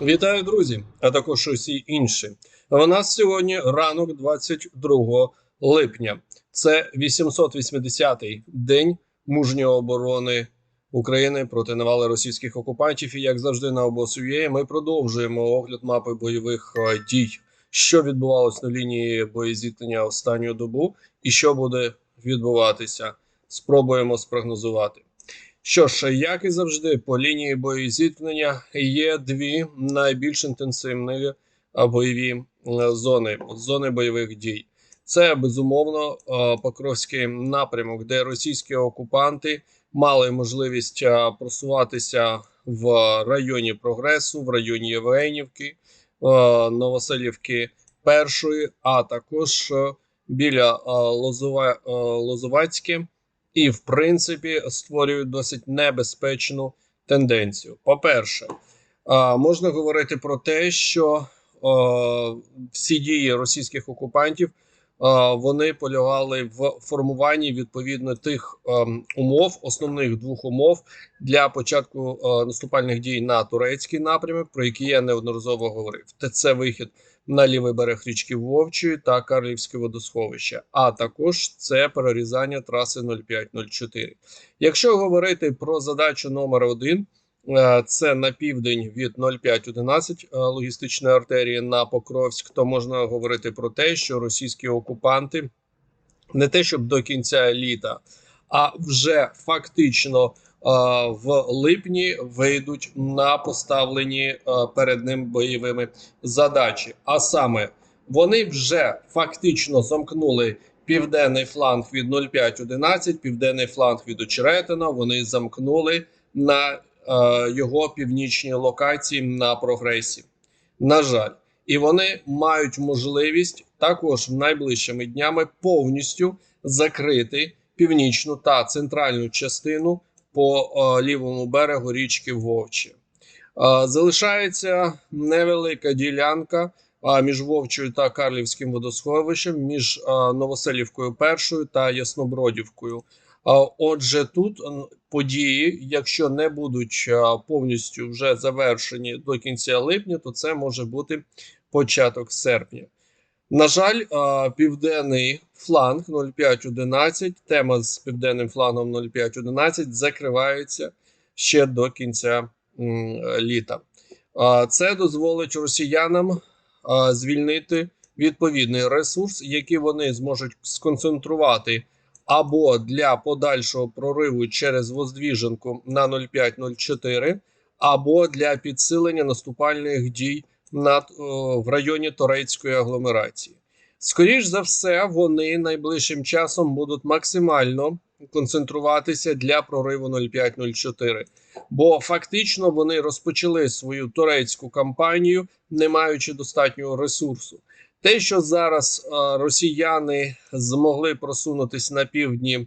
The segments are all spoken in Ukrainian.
Вітаю, друзі, а також усі інші. У нас сьогодні ранок 22 липня. Це 880-й день мужньої оборони України проти навали російських окупантів. І як завжди на обосує, ми продовжуємо огляд мапи бойових е, дій, що відбувалось на лінії боєзіткнення останню добу, і що буде відбуватися. Спробуємо спрогнозувати. Що ж, як і завжди, по лінії боєзіткнення є дві найбільш інтенсивні бойові е, зони зони бойових дій. Це безумовно е, Покровський напрямок, де російські окупанти мали можливість е, просуватися в районі Прогресу, в районі Євгенівки, е, Новоселівки першої, а також е, біля е, Лозова, е, Лозовацьке і, в принципі, створюють досить небезпечну тенденцію. По-перше, можна говорити про те, що всі дії російських окупантів вони полягали в формуванні відповідно тих ем, умов, основних двох умов для початку е, наступальних дій на турецький напрямок, про які я неодноразово говорив. Це вихід на лівий берег річки Вовчої та Карлівське водосховище, а також це перерізання траси 0504. Якщо говорити про задачу номер один, е, це на південь від 0511 е, логістичної артерії на Покровськ, то можна говорити про те, що російські окупанти не те, щоб до кінця літа, а вже фактично в липні вийдуть на поставлені перед ним бойовими задачі. А саме вони вже фактично замкнули південний фланг від 0511, південний фланг від Очеретина. Вони замкнули на його північній локації на прогресі. На жаль, і вони мають можливість також найближчими днями повністю закрити північну та центральну частину по е, лівому берегу річки Вовчі. Е, залишається невелика ділянка е, між Вовчою та Карлівським водосховищем, між е, Новоселівкою першою та Яснобродівкою. Отже, тут події, якщо не будуть повністю вже завершені до кінця липня, то це може бути початок серпня. На жаль, південний фланг 0511, тема з південним флангом 0511 закривається ще до кінця літа. Це дозволить росіянам звільнити відповідний ресурс, який вони зможуть сконцентрувати або для подальшого прориву через Воздвіженку на 0504, або для підсилення наступальних дій над в районі Торецької агломерації. Скоріш за все, вони найближчим часом будуть максимально концентруватися для прориву 0504, бо фактично вони розпочали свою турецьку кампанію, не маючи достатнього ресурсу. Те, що зараз е, росіяни змогли просунутися на півдні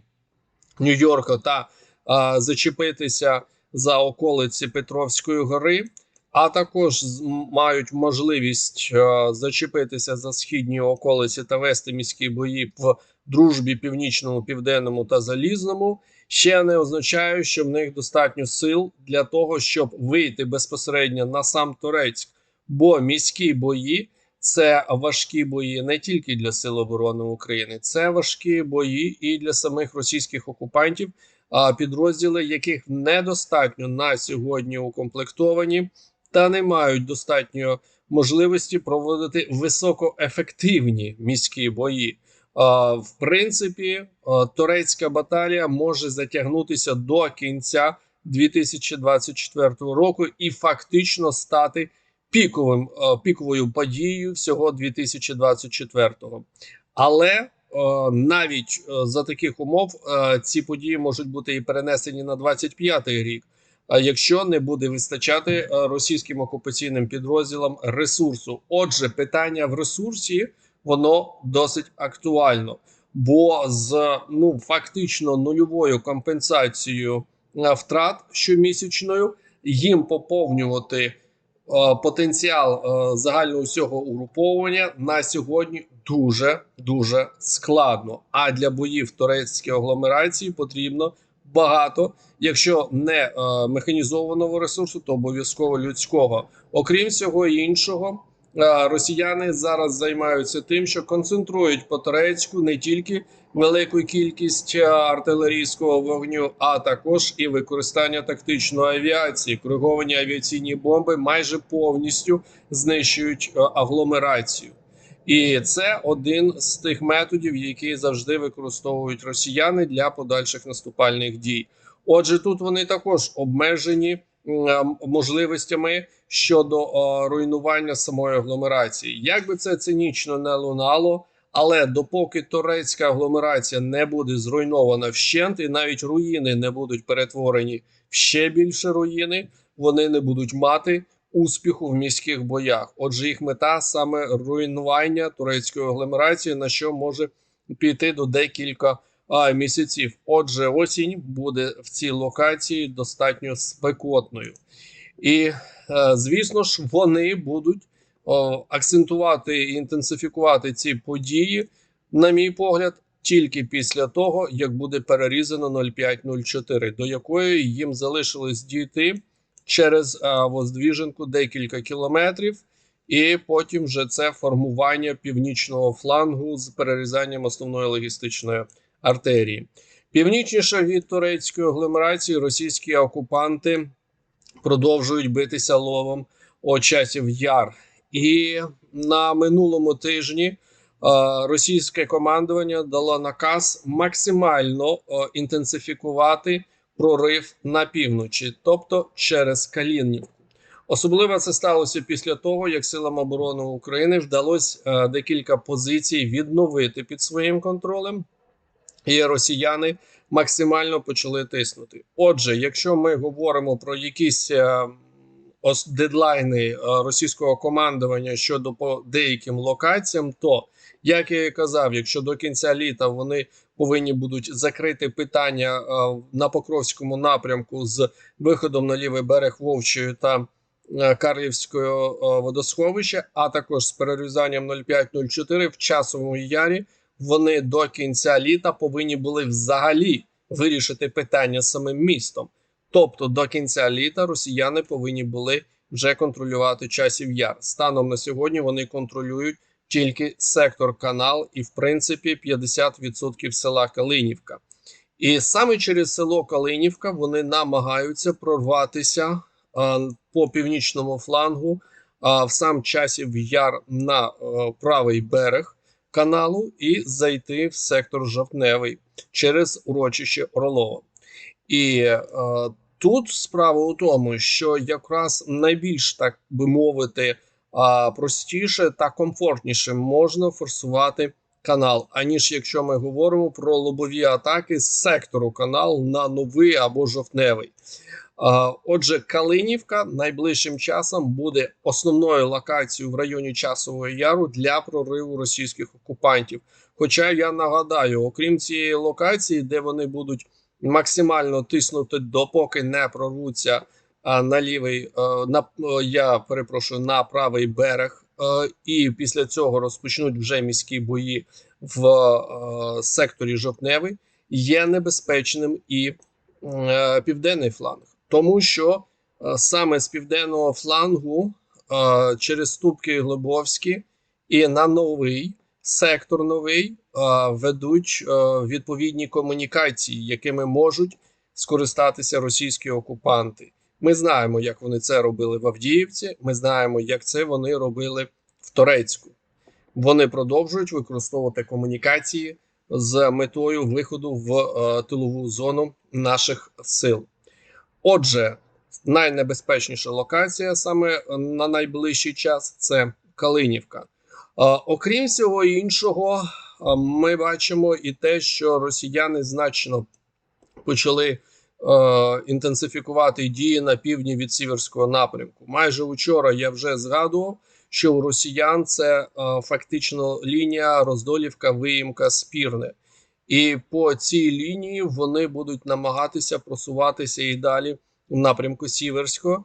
Нью-Йорка та е, зачепитися за околиці Петровської гори, а також мають можливість е, зачепитися за східні околиці та вести міські бої в дружбі північному, південному та залізному, ще не означає, що в них достатньо сил для того, щоб вийти безпосередньо на сам Турецьк, бо міські бої. Це важкі бої не тільки для Сил оборони України, це важкі бої і для самих російських окупантів, а підрозділи, яких недостатньо на сьогодні укомплектовані та не мають достатньо можливості проводити високоефективні міські бої. В принципі, турецька баталія може затягнутися до кінця 2024 року і фактично стати піковим е, піковою подією всього 2024-го. Але е, навіть е, за таких умов ці події можуть бути і перенесені на 25-й рік. Якщо не буде вистачати російським окупаційним підрозділам ресурсу, отже, питання в ресурсі воно досить актуально, бо з ну фактично нульовою компенсацією втрат щомісячною їм поповнювати потенціал е, загального всього угруповання на сьогодні дуже дуже складно. А для боїв турецької агломерації потрібно багато. Якщо не е, механізованого ресурсу, то обов'язково людського. Окрім всього іншого, е, росіяни зараз займаються тим, що концентрують по Торецьку не тільки велику кількість е, артилерійського вогню, а також і використання тактичної авіації. Кориговані авіаційні бомби майже повністю знищують е, агломерацію. І це один з тих методів, які завжди використовують росіяни для подальших наступальних дій. Отже, тут вони також обмежені можливостями щодо руйнування самої агломерації. Як би це цинічно не лунало, але допоки турецька агломерація не буде зруйнована вщент, і навіть руїни не будуть перетворені в ще більше руїни, вони не будуть мати успіху в міських боях. Отже, їх мета саме руйнування турецької агломерації, на що може піти до декілька місяців. Отже, осінь буде в цій локації достатньо спекотною, і е, звісно ж, вони будуть акцентувати і інтенсифікувати ці події, на мій погляд. Тільки після того, як буде перерізано 0,5-0,4, до якої їм залишилось дійти через а, Воздвіженку декілька кілометрів, і потім вже це формування північного флангу з перерізанням основної логістичної артерії. Північніше від турецької агломерації російські окупанти продовжують битися ловом о часів яр. І на минулому тижні е, російське командування дало наказ максимально е, інтенсифікувати прорив на півночі, тобто через Калінівку. Особливо це сталося після того, як силам оборони України вдалося е, декілька позицій відновити під своїм контролем, і росіяни максимально почали тиснути. Отже, якщо ми говоримо про якісь е, дедлайни е, російського командування щодо по деяким локаціям, то як я і казав, якщо до кінця літа вони повинні будуть закрити питання е, на Покровському напрямку з виходом на лівий берег Вовчої та Карлівського водосховища, а також з перерізанням 0,5-0,4 в часовому ярі, вони до кінця літа повинні були взагалі вирішити питання самим містом. Тобто до кінця літа росіяни повинні були вже контролювати часів яр. Станом на сьогодні вони контролюють тільки сектор канал, і в принципі 50% села Калинівка. І саме через село Калинівка вони намагаються прорватися а, по північному флангу а, в сам часів яр на а, правий берег каналу і зайти в сектор Жовтневий через урочище Орлова. І е, тут справа у тому, що якраз найбільш так би мовити, а, простіше та комфортніше можна форсувати канал, аніж якщо ми говоримо про лобові атаки з сектору канал на новий або жовтневий. А, Отже, Калинівка найближчим часом буде основною локацією в районі Часового Яру для прориву російських окупантів. Хоча я нагадаю, окрім цієї локації, де вони будуть максимально тиснути, допоки не прорвуться на лівий, е, на е, я перепрошую на правий берег, е, і після цього розпочнуть вже міські бої в е, секторі Жовтневий, є небезпечним і е, південний фланг, тому що е, саме з південного флангу е, через Ступки Глибовські і на новий сектор новий е, ведуть відповідні комунікації, якими можуть скористатися російські окупанти. Ми знаємо, як вони це робили в Авдіївці. Ми знаємо, як це вони робили в Торецьку. Вони продовжують використовувати комунікації з метою виходу в е, тилову зону наших сил. Отже, найнебезпечніша локація саме на найближчий час це Калинівка. Е, окрім всього іншого, е, ми бачимо і те, що росіяни значно почали е, інтенсифікувати дії на півдні від сіверського напрямку. Майже вчора я вже згадував, що у росіян це е, фактично лінія Роздолівка, Виїмка, Спірне. І по цій лінії вони будуть намагатися просуватися і далі в напрямку Сіверського,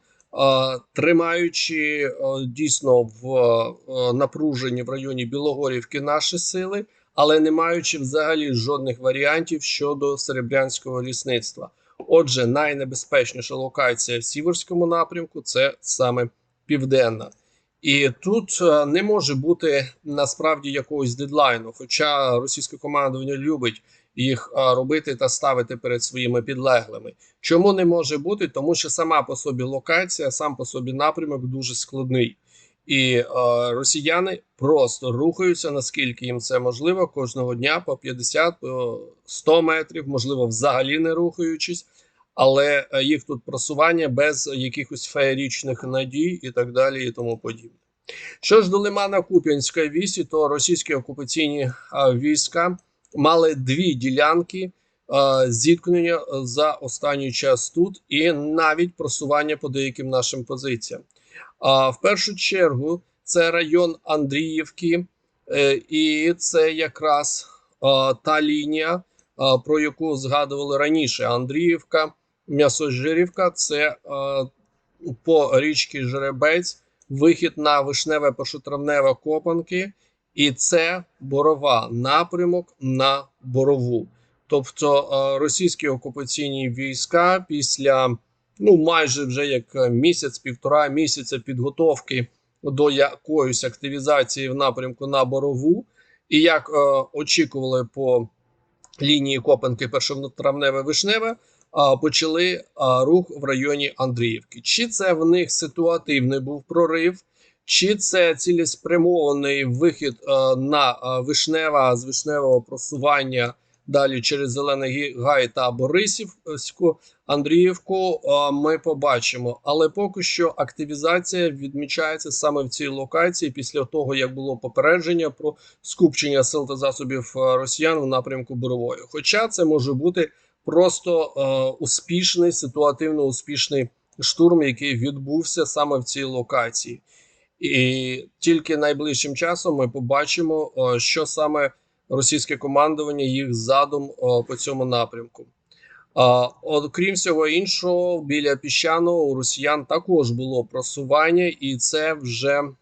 тримаючи дійсно в напруженні в районі Білогорівки наші сили, але не маючи взагалі жодних варіантів щодо серебрянського лісництва. Отже, найнебезпечніша локація в Сіверському напрямку це саме південна. І тут е, не може бути насправді якогось дедлайну. Хоча російське командування любить їх е, робити та ставити перед своїми підлеглими. Чому не може бути? Тому що сама по собі локація, сам по собі напрямок дуже складний. І е, росіяни просто рухаються наскільки їм це можливо кожного дня по 50 по 100 метрів, можливо, взагалі не рухаючись, але е, їх тут просування без якихось феєрічних надій і так далі, і тому подібне. Що ж до лимана Куп'янської вісі, то російські окупаційні е, війська мали дві ділянки е, зіткнення за останній час тут, і навіть просування по деяким нашим позиціям. А в першу чергу це район Андріївки, і це якраз та лінія, про яку згадували раніше. Андріївка, М'ясожирівка це е, по річці Жеребець, вихід на вишневе пошутравневе копанки, і це борова напрямок на борову. Тобто е, російські окупаційні війська після ну майже вже як місяць-півтора місяця підготовки до якоїсь активізації в напрямку на борову, і як е, очікували по лінії Копанки першотравневе вишневе, почали рух в районі Андріївки. Чи це в них ситуативний був прорив? Чи це цілеспрямований вихід на вишнева з вишневого просування далі через Зелений Гай та Борисівську Андріївку? Ми побачимо, але поки що активізація відмічається саме в цій локації після того, як було попередження про скупчення сил та засобів росіян в напрямку Борової. Хоча це може бути просто е, успішний ситуативно успішний штурм, який відбувся саме в цій локації. І тільки найближчим часом ми побачимо, о, що саме російське командування їх задум о, по цьому напрямку. А, Окрім всього іншого, біля піщаного у росіян також було просування, і це вже м,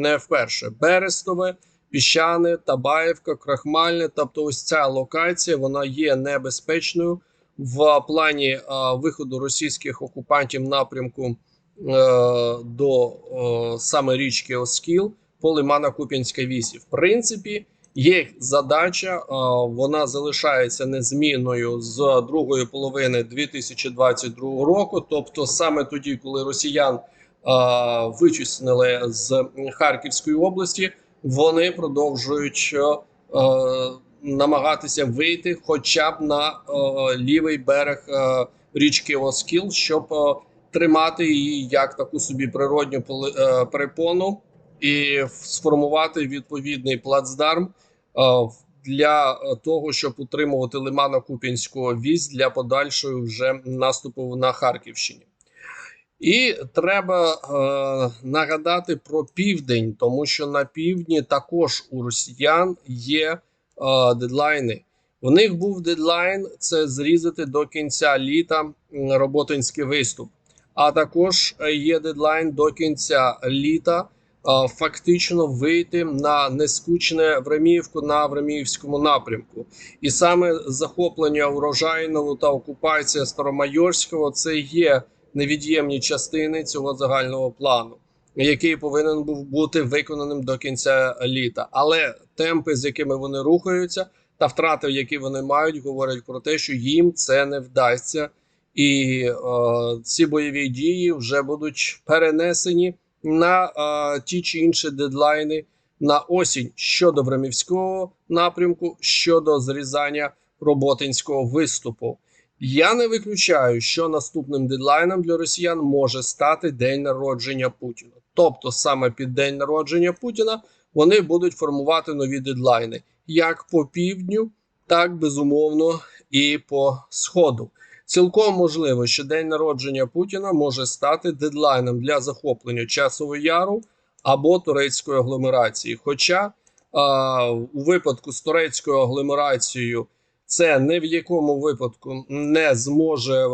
не вперше. Берестове, піщане, Табаєвка, Крахмальне. Тобто, ось ця локація вона є небезпечною в плані а, виходу російських окупантів напрямку. Е, до е, саме річки Оскіл по лимана Куп'янська вісі. В принципі, їх задача е, вона залишається незмінною з другої половини 2022 року. Тобто, саме тоді, коли росіян вичислили з Харківської області, вони продовжують намагатися вийти, хоча б на лівий берег річки Оскіл, щоб тримати її як таку собі природню е, перепону і сформувати відповідний плацдарм е, для того, щоб утримувати лимана Купінського віз для подальшої вже наступу на Харківщині. І треба е, нагадати про південь, тому що на півдні також у росіян є е, дедлайни. У них був дедлайн це зрізати до кінця літа роботинський виступ а також е, є дедлайн до кінця літа. Е, фактично вийти на нескучне Времіївку на Времіївському напрямку, і саме захоплення урожайного та окупація Старомайорського це є невід'ємні частини цього загального плану, який повинен був бути виконаним до кінця літа. Але темпи, з якими вони рухаються, та втрати, які вони мають, говорять про те, що їм це не вдасться і е, ці бойові дії вже будуть перенесені на е, ті чи інші дедлайни на осінь щодо Времівського напрямку, щодо зрізання роботинського виступу. Я не виключаю, що наступним дедлайном для росіян може стати день народження Путіна. Тобто, саме під день народження Путіна вони будуть формувати нові дедлайни як по півдню, так безумовно і по сходу. Цілком можливо, що день народження Путіна може стати дедлайном для захоплення часового яру або турецької агломерації. Хоча а, у випадку з турецькою агломерацією це не в якому випадку не зможе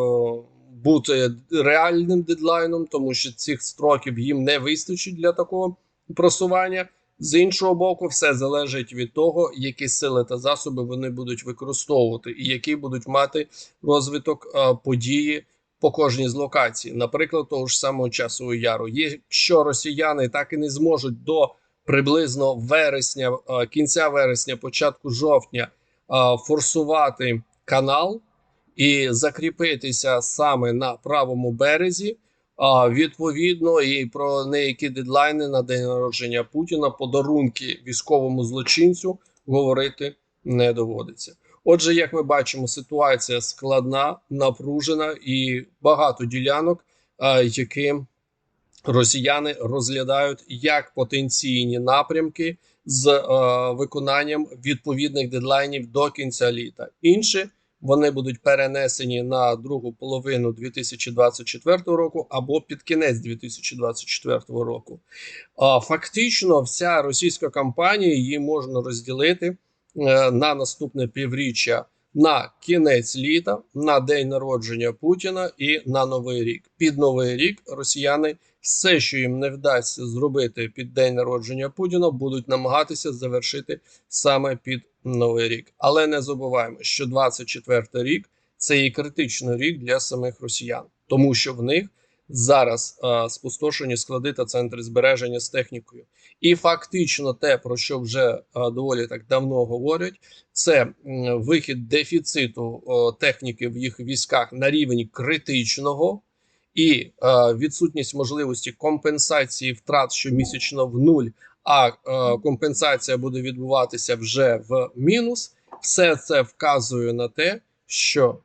бути реальним дедлайном, тому що цих строків їм не вистачить для такого просування. З іншого боку, все залежить від того, які сили та засоби вони будуть використовувати, і які будуть мати розвиток е, події по кожній з локацій, наприклад, того ж самого часового яру. Якщо росіяни так і не зможуть до приблизно вересня, е, кінця вересня, початку жовтня е, форсувати канал і закріпитися саме на правому березі. А відповідно і про неякі дедлайни на день народження Путіна, подарунки військовому злочинцю говорити не доводиться. Отже, як ми бачимо, ситуація складна, напружена і багато ділянок, які росіяни розглядають як потенційні напрямки з е, виконанням відповідних дедлайнів до кінця літа. Інші вони будуть перенесені на другу половину 2024 року або під кінець 2024 року. Е, фактично, вся російська кампанія її можна розділити е, на наступне півріччя на кінець літа, на день народження Путіна і на новий рік. Під новий рік росіяни все, що їм не вдасться зробити під день народження Путіна, будуть намагатися завершити саме під новий рік. Але не забуваємо, що 24 рік це і критичний рік для самих росіян, тому що в них зараз е, спустошені склади та центри збереження з технікою. І фактично, те, про що вже е, доволі так давно говорять, це м, вихід дефіциту о, техніки в їх військах на рівень критичного. І е, відсутність можливості компенсації втрат щомісячно в нуль, а е, компенсація буде відбуватися вже в мінус. Все це вказує на те, що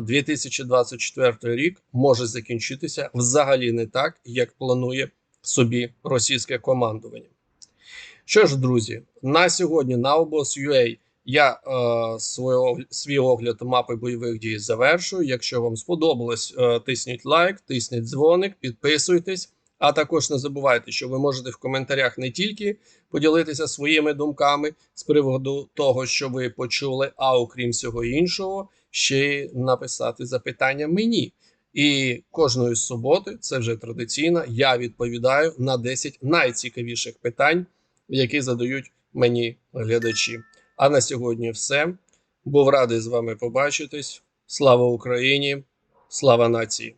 2024 рік може закінчитися взагалі не так, як планує собі російське командування. Що ж, друзі, на сьогодні на обос.ua я е, свого, свій огляд мапи бойових дій завершую. Якщо вам сподобалось, е, тисніть лайк, тисніть дзвоник, підписуйтесь. А також не забувайте, що ви можете в коментарях не тільки поділитися своїми думками з приводу того, що ви почули, а окрім всього іншого, ще написати запитання мені. І кожної суботи, це вже традиційно, я відповідаю на 10 найцікавіших питань, які задають мені глядачі. А на сьогодні все. Був радий з вами побачитись. Слава Україні, слава нації!